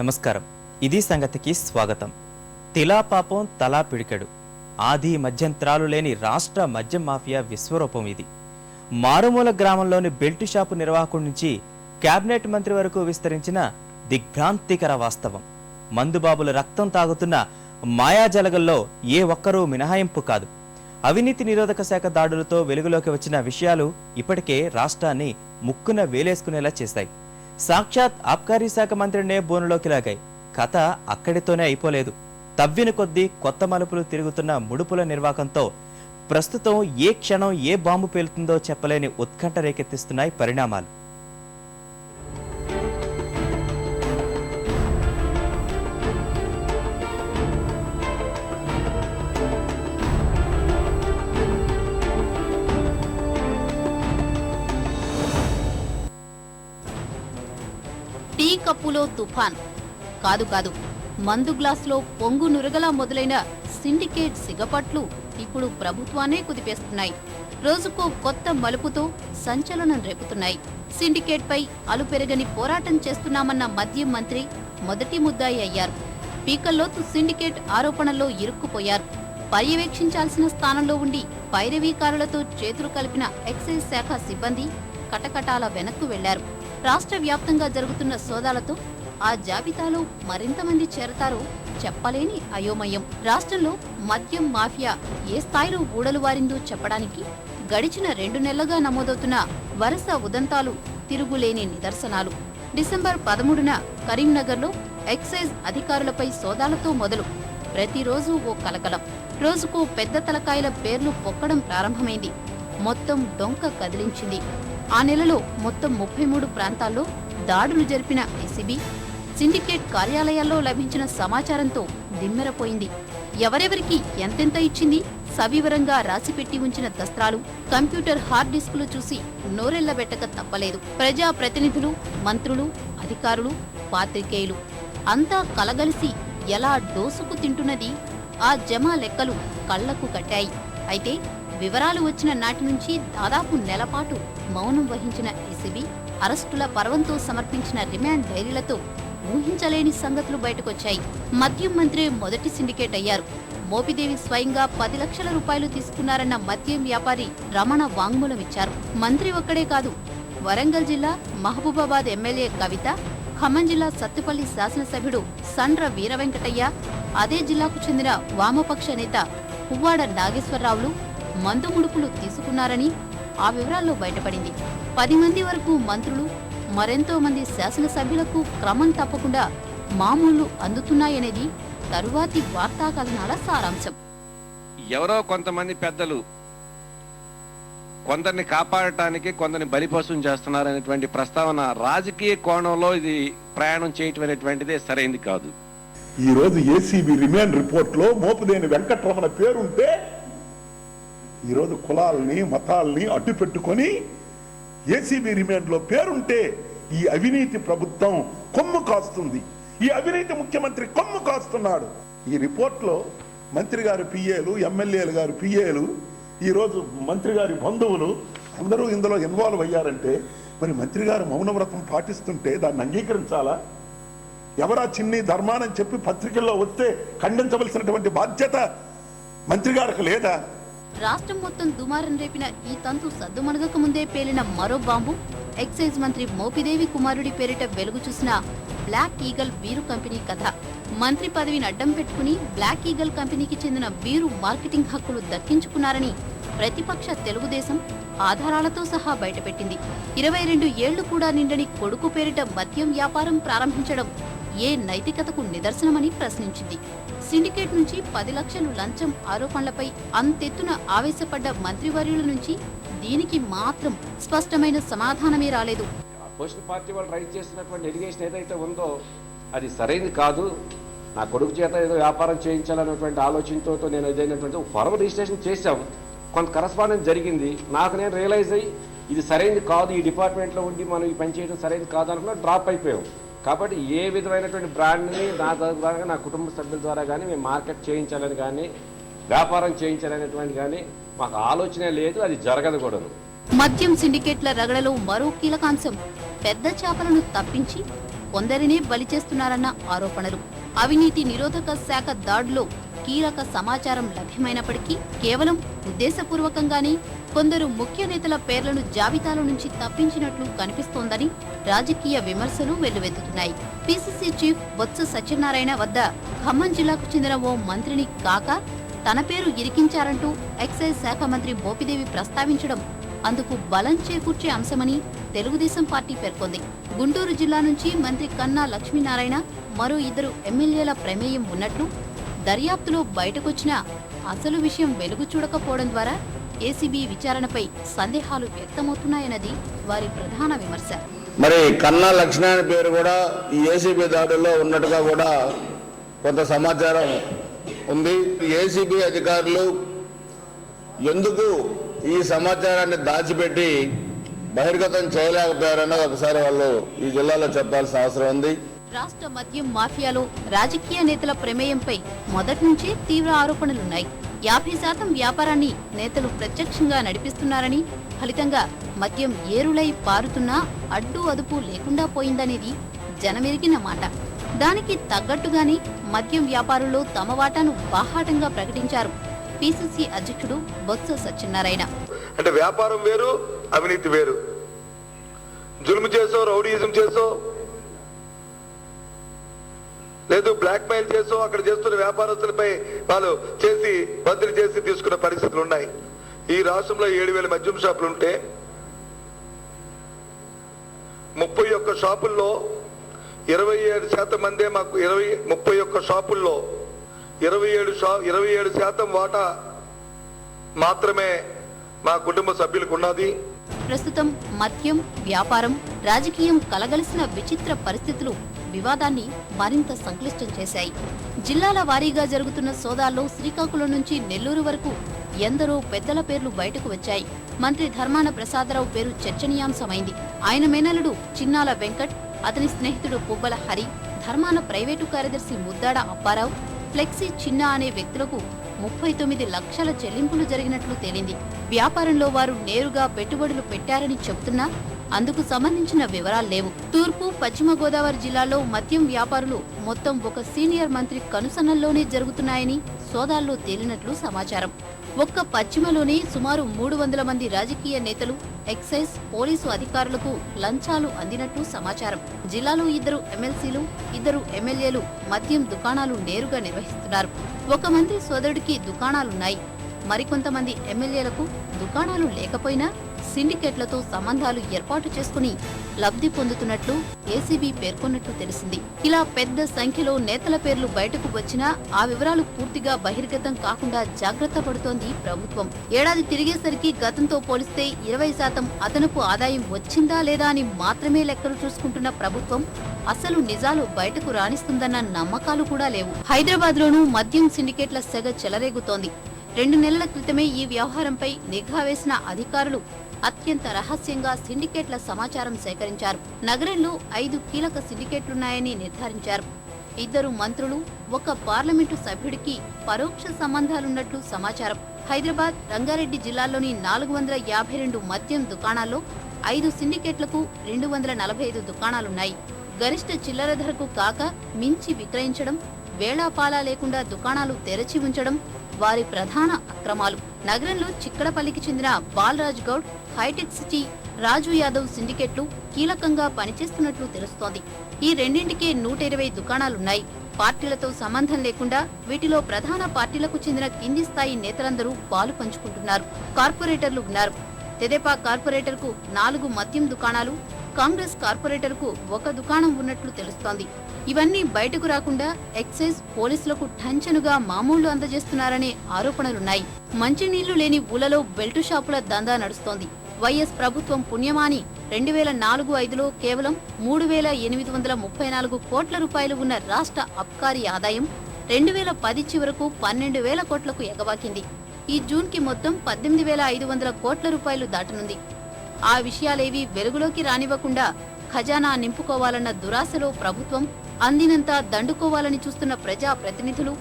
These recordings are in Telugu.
నమస్కారం. ఇది సంగతికి స్వాగతం. తిలాపాపం తలా పిడికెడు. ఆది మధ్యంతరాలు లేని రాష్ట్ర మద్యం మాఫియా విశ్వరూపం ఇది. మారుమూల గ్రామంలోని బెల్ట్ షాపు నిర్వాహకుడి నుంచి కేబినెట్ మంత్రి వరకు విస్తరించిన దిగ్భ్రాంతికర వాస్తవం. మందుబాబుల రక్తం తాగుతున్న మాయాజలగల్లో ఏ ఒక్కరూ మినహాయింపు కాదు. అవినీతి నిరోధక శాఖ దాడులతో వెలుగులోకి వచ్చిన విషయాలు ఇప్పటికే రాష్ట్రాన్ని ముక్కున వేలేసుకునేలా చేశాయి. సాక్షాత్ ఆబ్కారీ శాఖ మంత్రినే బోనులోకి లాగాయి. కథ అక్కడితోనే అయిపోలేదు. తవ్విన కొద్దీ కొత్త మలుపులు తిరుగుతున్న ముడుపుల నిర్వాకంతో ప్రస్తుతం ఏ క్షణం ఏ బాంబు పేలుతుందో చెప్పలేని ఉత్కంఠ రేకెత్తిస్తున్నాయి పరిణామాలు. కప్పులో తుఫాన్. కాదు కాదు మందు గ్లాసులో పొంగు నురగలా మొదలైన సిండికేట్ సిగపట్లు ఇప్పుడు ప్రభుత్వానే కుదిపేస్తున్నాయి. రోజుకో కొత్త మలుపుతో సంచలనం రేపుతున్నాయి. సిండికేట్ పై అలుపెరగని పోరాటం చేస్తున్నామన్న మద్యం మంత్రి మొదటి ముద్దాయి అయ్యారు. పీకల్లోతు సిండికేట్ ఆరోపణల్లో ఇరుక్కుపోయారు. పర్యవేక్షించాల్సిన స్థానంలో ఉండి పైరవీకారులతో చేతులు కలిపిన ఎక్సైజ్ శాఖ సిబ్బంది కటకటాల వెనక్కు వెళ్ళారు. రాష్ట్ర వ్యాప్తంగా జరుగుతున్న సోదాలతో ఆ జాబితాలో మరింత మంది చేరతారో చెప్పలేని అయోమయం. రాష్ట్రంలో మద్యం మాఫియా ఏ స్థాయిలో ఊడలు వారిందో చెప్పడానికి గడిచిన రెండు నెలలుగా నమోదవుతున్న వరుస ఉదంతాలు తిరుగులేని నిదర్శనాలు. డిసెంబర్ పదమూడున కరీంనగర్లో ఎక్సైజ్ అధికారులపై సోదాలతో మొదలు. ప్రతిరోజు ఓ కలకలం. రోజుకు పెద్ద తలకాయల పేర్లు పొక్కడం ప్రారంభమైంది. మొత్తం డొంక కదిలించింది. ఆ నెలలో మొత్తం ముప్పై మూడు ప్రాంతాల్లో దాడులు జరిపిన ఏసీబీ సిండికేట్ కార్యాలయాల్లో లభించిన సమాచారంతో దిమ్మెరపోయింది. ఎవరెవరికి ఎంతెంత ఇచ్చింది సవివరంగా రాసిపెట్టి ఉంచిన దస్త్రాలు కంప్యూటర్ హార్డ్ డిస్కులు చూసి నోరెళ్ళబెట్టక తప్పలేదు. ప్రజా ప్రతినిధులు మంత్రులు అధికారులు పాత్రికేయులు అంతా కలగలిసి ఎలా డోసుకు తింటున్నది ఆ జమా లెక్కలు కళ్ళకు కట్టాయి. అయితే వివరాలు వచ్చిన నాటి నుంచి దాదాపు నెలపాటు మౌనం వహించిన ఏసీబీ అరెస్టుల పర్వంతో సమర్పించిన రిమాండ్ డైరీలతో ఊహించలేని సంగతులు బయటకొచ్చాయి. మద్యం మంత్రి మొదటి సిండికేట్ అయ్యారు. మోపిదేవి స్వయంగా పది లక్షల రూపాయలు తీసుకున్నారన్న మద్యం వ్యాపారి రమణ వాంగ్మూలం ఇచ్చారు. మంత్రి ఒక్కడే కాదు వరంగల్ జిల్లా మహబూబాబాద్ ఎమ్మెల్యే కవిత ఖమ్మం జిల్లా సత్తుపల్లి శాసనసభ్యుడు సండ్ర వీరవెంకటయ్య అదే జిల్లాకు చెందిన వామపక్ష నేత పువ్వాడ నాగేశ్వరరావులు మందు ముడుపులు తీసుకున్నారని ఆ వివరాల్లో బయటపడింది. పది మంది వరకు మంత్రులు మరెంతో మంది శాసనసభ్యులకు క్రమం తప్పకుండా మామూలు అందుతున్నాయనేది తరువాతి వార్తా కథనాల సారాంశం. ఎవరో కొంతమంది పెద్దలు కొందరిని కాపాడటానికి కొందరిని బలిపశం చేస్తున్నారనేటువంటి ప్రస్తావన రాజకీయ కోణంలో ఇది ప్రయాణం చేయటం అనేటువంటిదే సరైంది కాదు. ఈ రోజు ఏసీబీ రిమాండ్ రిపోర్ట్లో మోపుదేని వెంకటరమణ పేరుంటే ఈ రోజు కులాలని మతాల్ని అడ్డు పెట్టుకొని ఏసీబీ రిమాండ్లో పేరుంటే ఈ అవినీతి ప్రభుత్వం కొమ్ము కాస్తుంది. ఈ అవినీతి ముఖ్యమంత్రి కొమ్ము కాస్తున్నాడు. ఈ రిపోర్ట్లో మంత్రి గారి పిఏలు ఎమ్మెల్యేలు గారు పిఏలు ఈ రోజు మంత్రి గారి బంధువులు అందరూ ఇందులో ఇన్వాల్వ్ అయ్యారంటే మరి మంత్రి గారు మౌనవ్రతం పాటిస్తుంటే దాన్ని అంగీకరించాలా? ఎవరా చిన్ని ధర్మానని చెప్పి పత్రికల్లో వస్తే ఖండించవలసినటువంటి బాధ్యత మంత్రి గారికి లేదా? రాష్ట్రం మొత్తం దుమారం రేపిన ఈ తంతు సద్దుమణగక ముందే పేలిన మరో బాంబు. ఎక్సైజ్ మంత్రి మోపిదేవి కుమారుడి పేరిట వెలుగు చూసిన బ్లాక్ ఈగల్ బీరు కంపెనీ కథ. మంత్రి పదవిని అడ్డం పెట్టుకుని బ్లాక్ ఈగల్ కంపెనీకి చెందిన బీరు మార్కెటింగ్ హక్కులు దక్కించుకున్నారని ప్రతిపక్ష తెలుగుదేశం ఆధారాలతో సహా బయటపెట్టింది. ఇరవై రెండు ఏళ్ళు కూడా నిండని కొడుకు పేరిట మద్యం వ్యాపారం ప్రారంభించడం ఏ నైతికతకు నిదర్శనమని ప్రశ్నించింది. సిండికేట్ నుంచి పది లక్షలు లంచం ఆరోపణలపై అంతెత్తున ఆవేశపడ్డ మంత్రివర్యుల నుంచి దీనికి మాత్రం స్పష్టమైన సమాధానమే రాలేదు. అపోజిషన్ పార్టీ వాళ్ళు రైట్ చేసినటువంటి ఎలిగేషన్ ఏదైతే ఉందో అది సరైనది కాదు. నా కొడుకు చేత ఏదో వ్యాపారం చేయించాలనేటువంటి ఆలోచనతో నేను ఏదైనటువంటి ఫార్మల్ రిజిస్ట్రేషన్ చేశాం. కొంత కరస్పాండెన్స్ జరిగింది. నాకు నేను రియలైజ్ అయ్యి ఇది సరైనది కాదు ఈ డిపార్ట్మెంట్లో ఉండి మనం ఈ పని చేయడం సరైనది కాదు అనుకున్నా డ్రాప్ అయిపోయాం. కాబట్టి ఏ విధమైనటువంటి బ్రాండ్ని నా ద్వారా నా కుటుంబ సభ్యుల ద్వారా కానీ మేము మార్కెట్ చేయించాలని కానీ వ్యాపారం చేయించాలనేటువంటి కానీ మాకు ఆలోచనే లేదు అది జరగదు కూడాను. మద్యం సిండికేట్ల రగడలో మరో కీలకాంశం పెద్ద చేపలను తప్పించి కొందరినే బలి చేస్తున్నారన్న ఆరోపణలు. అవినీతి నిరోధక శాఖ దాడిలో కీలక సమాచారం లభ్యమైనప్పటికీ కేవలం ఉద్దేశపూర్వకంగానే కొందరు ముఖ్య నేతల పేర్లను జాబితాల నుంచి తప్పించినట్లు కనిపిస్తోందని రాజకీయ విమర్శలు వెల్లువెత్తుతున్నాయి. పిసిసి చీఫ్ బొత్స సత్యనారాయణ వద్ద ఖమ్మం జిల్లాకు చెందిన ఓ మంత్రిని కాక తన పేరు ఇరికించారంటూ ఎక్సైజ్ శాఖ మంత్రి బోపిదేవి ప్రస్తావించడం అందుకు బలం చేకూర్చే అంశమని తెలుగుదేశం పార్టీ పేర్కొంది. గుంటూరు జిల్లా నుంచి మంత్రి కన్నా లక్ష్మీనారాయణ మరో ఇద్దరు ఎమ్మెల్యేల ప్రమేయం ఉన్నట్లు దర్యాప్తులో బయటకొచ్చిన అసలు విషయం వెలుగు చూడకపోవడం ద్వారా ఏసీబీ విచారణపై సందేహాలు వ్యక్తమవుతున్నాయన్నది వారి ప్రధాన విమర్శ. మరి కన్నా లక్ష్మణ్ పేరు కూడా ఈ ఏసీబీ దాడుల్లో ఉన్నట్టుగా కూడా కొంత సమాచారం ఉంది. ఏసీబీ అధికారులు ఎందుకు ఈ సమాచారాన్ని దాచిపెట్టి బహిర్గతం చేయలేకపోయారన్నది ఒకసారి వాళ్ళు ఈ జిల్లాలో చెప్పాల్సిన అవసరం ఉంది. రాష్ట్ర మద్యం మాఫియాలో రాజకీయ నేతల ప్రమేయంపై మొదటి నుంచే తీవ్ర ఆరోపణలున్నాయి. యాభై శాతం వ్యాపారాన్ని నేతలు ప్రత్యక్షంగా నడిపిస్తున్నారని ఫలితంగా మద్యం ఏరులై పారుతున్నా అడ్డు అదుపు లేకుండా పోయిందనేది జనమెరిగిన మాట. దానికి తగ్గట్టుగానే మద్యం వ్యాపారులు తమ వాటాను బాహాటంగా ప్రకటించారు పిసిసి అధ్యక్షుడు బొత్స సత్యనారాయణ. అంటే వ్యాపారం వేరు అవినీతి వేరు. జులుము చేసో రౌడీయిజం చేసో లేదు బ్లాక్ మెయిల్ చేసో అక్కడ చేస్తున్న వ్యాపారస్తులపై వాళ్ళు చేసి బదిలీ చేసి తీసుకున్న పరిస్థితులు ఉన్నాయి. ఈ రాష్ట్రంలో ఏడు వేల మద్యం షాపులు ఉంటే ముప్పై ఒక్క షాపుల్లో ఇరవై ఏడు శాతం మందే మాకు ఇరవై ముప్పై ఒక్క షాపుల్లో ఇరవై ఏడు షా ఇరవై ఏడు శాతం వాటా మాత్రమే మా కుటుంబ సభ్యులకు ఉన్నది. ప్రస్తుతం మద్యం వ్యాపారం రాజకీయం కలగలిసిన విచిత్ర పరిస్థితులు వివాదాన్ని మరింత సంక్లిష్టం చేశాయి. జిల్లాల వారీగా జరుగుతున్న సోదాల్లో శ్రీకాకుళం నుంచి నెల్లూరు వరకు ఎందరో పెద్దల పేర్లు బయటకు వచ్చాయి. మంత్రి ధర్మాన ప్రసాదరావు పేరు చర్చనీయాంశమైంది. ఆయన మేనలుడు చిన్నాల వెంకట్ అతని స్నేహితుడు పుబ్బల హరి ధర్మాన ప్రైవేటు కార్యదర్శి ముద్దాడ అప్పారావు ఫ్లెక్సీ చిన్న అనే వ్యక్తులకు ముప్పై తొమ్మిది లక్షల చెల్లింపులు జరిగినట్లు తేలింది. వ్యాపారంలో వారు నేరుగా పెట్టుబడులు పెట్టారని చెబుతున్నా అందుకు సంబంధించిన వివరాలు లేవు. తూర్పు పశ్చిమ గోదావరి జిల్లాలో మద్యం వ్యాపారులు మొత్తం ఒక సీనియర్ మంత్రి కనుసన్నల్లోనే జరుగుతున్నాయని సోదాల్లో తేలినట్లు సమాచారం. ఒక్క పశ్చిమలోనే సుమారు మూడు వందల మంది రాజకీయ నేతలు ఎక్సైజ్ పోలీసు అధికారులకు లంచాలు అందినట్లు సమాచారం. జిల్లాలో ఇద్దరు ఎమ్మెల్సీలు ఇద్దరు ఎమ్మెల్యేలు మద్యం దుకాణాలు నేరుగా నిర్వహిస్తున్నారు. ఒక మంత్రి సోదరుడికి దుకాణాలున్నాయి. మరికొంతమంది ఎమ్మెల్యేలకు దుకాణాలు లేకపోయినా సిండికేట్లతో సంబంధాలు ఏర్పాటు చేసుకుని లబ్ధి పొందుతున్నట్లు ఏసీబీ పేర్కొన్నట్లు తెలిసింది. ఇలా పెద్ద సంఖ్యలో నేతల పేర్లు బయటకు వచ్చినా ఆ వివరాలు పూర్తిగా బహిర్గతం కాకుండా జాగ్రత్త పడుతోంది ప్రభుత్వం. ఏడాది తిరిగేసరికి గతంతో పోలిస్తే ఇరవై శాతం అదనపు ఆదాయం వచ్చిందా లేదా అని మాత్రమే లెక్కలు చూసుకుంటున్న ప్రభుత్వం అసలు నిజాలు బయటకు రాణిస్తుందన్న నమ్మకాలు కూడా లేవు. హైదరాబాద్ లోనూ మద్యం సిండికేట్ల సెగ చెలరేగుతోంది. రెండు నెలల క్రితమే ఈ వ్యవహారంపై నిఘా వేసిన అధికారులు అత్యంత రహస్యంగా సిండికేట్ల సమాచారం సేకరించారు. నగరంలో ఐదు కీలక సిండికేట్లున్నాయని నిర్ధారించారు. ఇద్దరు మంత్రులు ఒక పార్లమెంటు సభ్యుడికి పరోక్ష సంబంధాలున్నట్లు సమాచారం. హైదరాబాద్ రంగారెడ్డి జిల్లాల్లోని నాలుగు వందల యాభై రెండు మద్యం దుకాణాల్లో ఐదు సిండికేట్లకు రెండు వందల నలభై ఐదు దుకాణాలున్నాయి. గరిష్ట చిల్లర ధరకు కాక మించి విక్రయించడం వేళాపాలా లేకుండా దుకాణాలు తెరచి ఉంచడం వారి ప్రధాన అక్రమాలు. నగరంలో చిక్కడపల్లికి చెందిన బాలరాజ్ గౌడ్ హైటెక్ సిటీ రాజు యాదవ్ సిండికేట్లు కీలకంగా పనిచేస్తున్నట్లు తెలుస్తోంది. ఈ రెండింటికే నూట ఇరవై దుకాణాలున్నాయి. పార్టీలతో సంబంధం లేకుండా వీటిలో ప్రధాన పార్టీలకు చెందిన కింది స్థాయి నేతలందరూ పాలు పంచుకుంటున్నారు. కార్పొరేటర్లు ఉన్నారు. తెదేపా కార్పొరేటర్కు నాలుగు మద్యం దుకాణాలు కాంగ్రెస్ కార్పొరేటర్కు ఒక దుకాణం ఉన్నట్లు తెలుస్తోంది. ఇవన్నీ బయటకు రాకుండా ఎక్సైజ్ పోలీసులకు ఠంచనుగా మామూళ్ళు అందజేస్తున్నారనే ఆరోపణలున్నాయి. మంచినీళ్ళు లేని ఊలలో బెల్టు షాపుల దందా నడుస్తోంది. వైఎస్ ప్రభుత్వం పుణ్యమాని రెండు వేల నాలుగు ఐదులో కేవలం మూడు వేల ఎనిమిది వందల ముప్పై నాలుగు కోట్ల రూపాయలు ఉన్న రాష్ట్ర అబ్కారీ ఆదాయం రెండు వేల పది చివరకు పన్నెండు వేల కోట్లకు ఎగవాకింది ఈ జూన్కి మొత్తం పద్దెనిమిది వేల ఐదు వందల కోట్ల రూపాయలు దాటనుంది. ఆ విషయాలేవీ వెలుగులోకి రానివ్వకుండా ఖజానా నింపుకోవాలన్న దురాశలో ప్రభుత్వం అందినంత దండుకోవాలని చూస్తున్న ప్రజా ప్రతినిధులు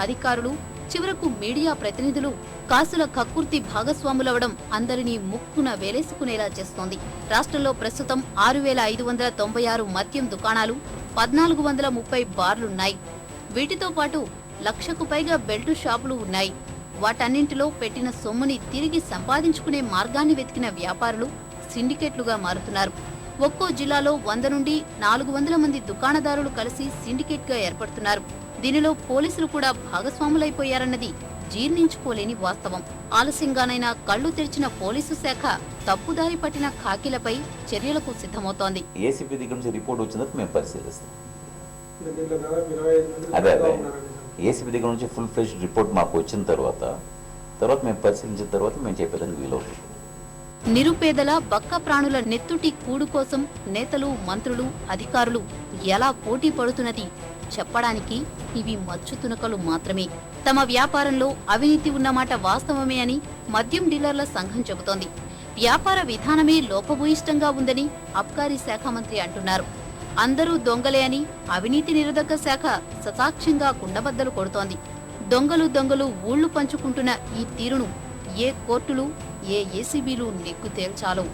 అధికారులు చివరకు మీడియా ప్రతినిధులు కాసుల కక్కుర్తి భాగస్వాములవడం అందరినీ ముక్కున వేలేసుకునేలా చేస్తోంది. రాష్ట్రంలో ప్రస్తుతం ఆరు వేల ఐదు వందల తొంభై ఆరు మద్యం దుకాణాలు పద్నాలుగు వందల ముప్పై బార్లున్నాయి. వీటితో పాటు లక్షకు పైగా బెల్టు షాపులు ఉన్నాయి. వాటన్నింటిలో పెట్టిన సొమ్ముని తిరిగి సంపాదించుకునే మార్గాన్ని వెతికిన వ్యాపారులు సిండికేట్లుగా మారుతున్నారు. ఒక్కో జిల్లాలో వంద నుండి నాలుగు వందల మంది దుకాణదారులు కలిసి సిండికేట్గా ఏర్పడుతున్నారు. దీనిలో పోలీసులు కూడా భాగస్వాములైపోయారన్నది జీర్ణించుకోలేని వాస్తవం. ఆలస్యంగానైనా కళ్ళు తెరిచిన పోలీసు శాఖ తప్పుదారి పట్టిన ఖాకీలపై చర్యలకు సిద్ధమవుతోంది. ఏసీపీ దగ్గర నుంచి రిపోర్ట్ వచ్చిన మేము పరిశీలిస్తాం. అదే అదే. ఏసీపీ దగ్గర నుంచి ఫుల్ ఫ్లెష్ రిపోర్ట్ మాకు వచ్చిన తర్వాత తర్వాత మేము పరిశీలించిన తర్వాత మేము చెప్పేదానికి వీలవుతుంది. నిరుపేదల బక్క ప్రాణుల నెత్తుటి కూడు కోసం నేతలు మంత్రులు అధికారులు ఎలా పోటీ పడుతున్నది చెప్పడానికి ఇవి మచ్చు తునకలు మాత్రమే. తమ వ్యాపారంలో అవినీతి ఉన్నమాట వాస్తవమే అని మద్యం డీలర్ల సంఘం చెబుతోంది. వ్యాపార విధానమే లోపభూయిష్టంగా ఉందని అబ్కారీ శాఖ మంత్రి అంటున్నారు. అందరూ దొంగలే అని అవినీతి నిరోధక శాఖ ససాక్ష్యంగా కుండబద్దలు కొడుతోంది. దొంగలు దొంగలు ఊళ్ళు పంచుకుంటున్న ఈ తీరును ఏ కోర్టులు ఏ ఏసీబీలు నెక్కు తేల్చాలో?